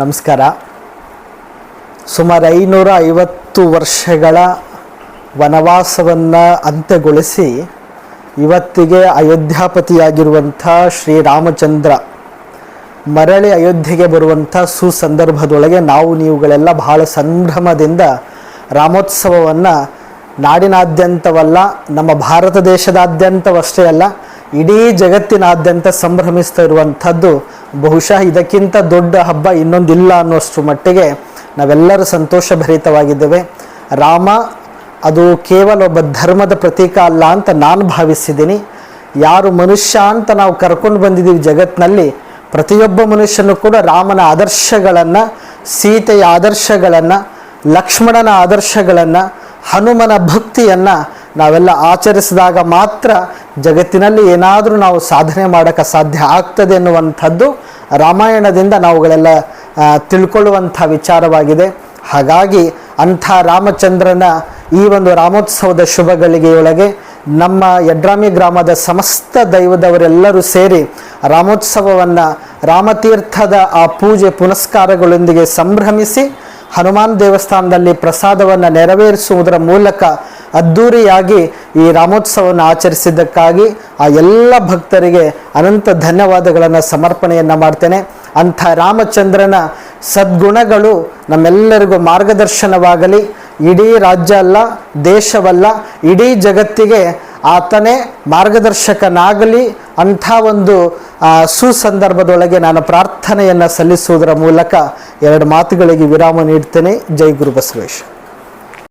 ನಮಸ್ಕಾರ. ಸುಮಾರು ಐನೂರ ಐವತ್ತು ವರ್ಷಗಳ ವನವಾಸವನ್ನು ಅಂತ್ಯಗೊಳಿಸಿ ಇವತ್ತಿಗೆ ಅಯೋಧ್ಯಾಪತಿಯಾಗಿರುವಂಥ ಶ್ರೀರಾಮಚಂದ್ರ ಮರಳಿ ಅಯೋಧ್ಯೆಗೆ ಬರುವಂಥ ಸುಸಂದರ್ಭದೊಳಗೆ ನಾವು ನೀವುಗಳೆಲ್ಲ ಬಹಳ ಸಂಭ್ರಮದಿಂದ ರಾಮೋತ್ಸವವನ್ನು ನಾಡಿನಾದ್ಯಂತವಲ್ಲ, ನಮ್ಮ ಭಾರತ ದೇಶದಾದ್ಯಂತವಷ್ಟೇ ಅಲ್ಲ, ಇಡೀ ಜಗತ್ತಿನಾದ್ಯಂತ ಸಂಭ್ರಮಿಸ್ತಾ ಇರುವಂಥದ್ದು ಬಹುಶಃ ಇದಕ್ಕಿಂತ ದೊಡ್ಡ ಹಬ್ಬ ಇನ್ನೊಂದಿಲ್ಲ ಅನ್ನೋಷ್ಟು ಮಟ್ಟಿಗೆ ನಾವೆಲ್ಲರೂ ಸಂತೋಷಭರಿತವಾಗಿದ್ದೇವೆ ರಾಮ, ಅದು ಕೇವಲ ಒಬ್ಬ ಧರ್ಮದ ಪ್ರತೀಕ ಅಲ್ಲ ಅಂತ ನಾನು ಭಾವಿಸಿದ್ದೀನಿ. ಯಾರು ಮನುಷ್ಯ ಅಂತ ನಾವು ಕರ್ಕೊಂಡು ಬಂದಿದ್ದೀವಿ ಜಗತ್ತಿನಲ್ಲಿ, ಪ್ರತಿಯೊಬ್ಬ ಮನುಷ್ಯನು ಕೂಡ ರಾಮನ ಆದರ್ಶಗಳನ್ನು, ಸೀತೆಯ ಆದರ್ಶಗಳನ್ನು, ಲಕ್ಷ್ಮಣನ ಆದರ್ಶಗಳನ್ನು, ಹನುಮನ ಭಕ್ತಿಯನ್ನು ನಾವೆಲ್ಲ ಆಚರಿಸಿದಾಗ ಮಾತ್ರ ಜಗತ್ತಿನಲ್ಲಿ ಏನಾದರೂ ನಾವು ಸಾಧನೆ ಮಾಡೋಕ್ಕೆ ಸಾಧ್ಯ ಆಗ್ತದೆ ಎನ್ನುವಂಥದ್ದು ರಾಮಾಯಣದಿಂದ ನಾವುಗಳೆಲ್ಲ ತಿಳ್ಕೊಳ್ಳುವಂಥ ವಿಚಾರವಾಗಿದೆ. ಹಾಗಾಗಿ ಅಂಥ ರಾಮಚಂದ್ರನ ಈ ಒಂದು ರಾಮೋತ್ಸವದ ಶುಭ ಗಳಿಗೆಯೊಳಗೆ ನಮ್ಮ ಯಡ್ರಾಮಿ ಗ್ರಾಮದ ಸಮಸ್ತ ದೈವದವರೆಲ್ಲರೂ ಸೇರಿ ರಾಮೋತ್ಸವವನ್ನು ರಾಮತೀರ್ಥದ ಆ ಪೂಜೆ ಪುನಸ್ಕಾರಗಳೊಂದಿಗೆ ಸಂಭ್ರಮಿಸಿ ಹನುಮಾನ್ ದೇವಸ್ಥಾನದಲ್ಲಿ ಪ್ರಸಾದವನ್ನು ನೆರವೇರಿಸುವುದರ ಮೂಲಕ ಅದ್ಧೂರಿಯಾಗಿ ಈ ರಾಮೋತ್ಸವವನ್ನು ಆಚರಿಸಿದ್ದಕ್ಕಾಗಿ ಆ ಎಲ್ಲ ಭಕ್ತರಿಗೆ ಅನಂತ ಧನ್ಯವಾದಗಳನ್ನು ಸಮರ್ಪಣೆಯನ್ನು ಮಾಡ್ತೇನೆ. ಅಂಥ ರಾಮಚಂದ್ರನ ಸದ್ಗುಣಗಳು ನಮ್ಮೆಲ್ಲರಿಗೂ ಮಾರ್ಗದರ್ಶನವಾಗಲಿ. ಇಡೀ ರಾಜ್ಯ ಅಲ್ಲ, ದೇಶವಲ್ಲ, ಇಡೀ ಜಗತ್ತಿಗೆ ಆತನೇ ಮಾರ್ಗದರ್ಶಕನಾಗಲಿ. ಅಂಥ ಒಂದು ಸುಸಂದರ್ಭದೊಳಗೆ ನಾನು ಪ್ರಾರ್ಥನೆಯನ್ನು ಸಲ್ಲಿಸುವುದರ ಮೂಲಕ ಎರಡು ಮಾತುಗಳಿಗೆ ವಿರಾಮ ನೀಡ್ತೇನೆ. ಜೈ ಗುರು ಬಸವೇಶ್ವರ.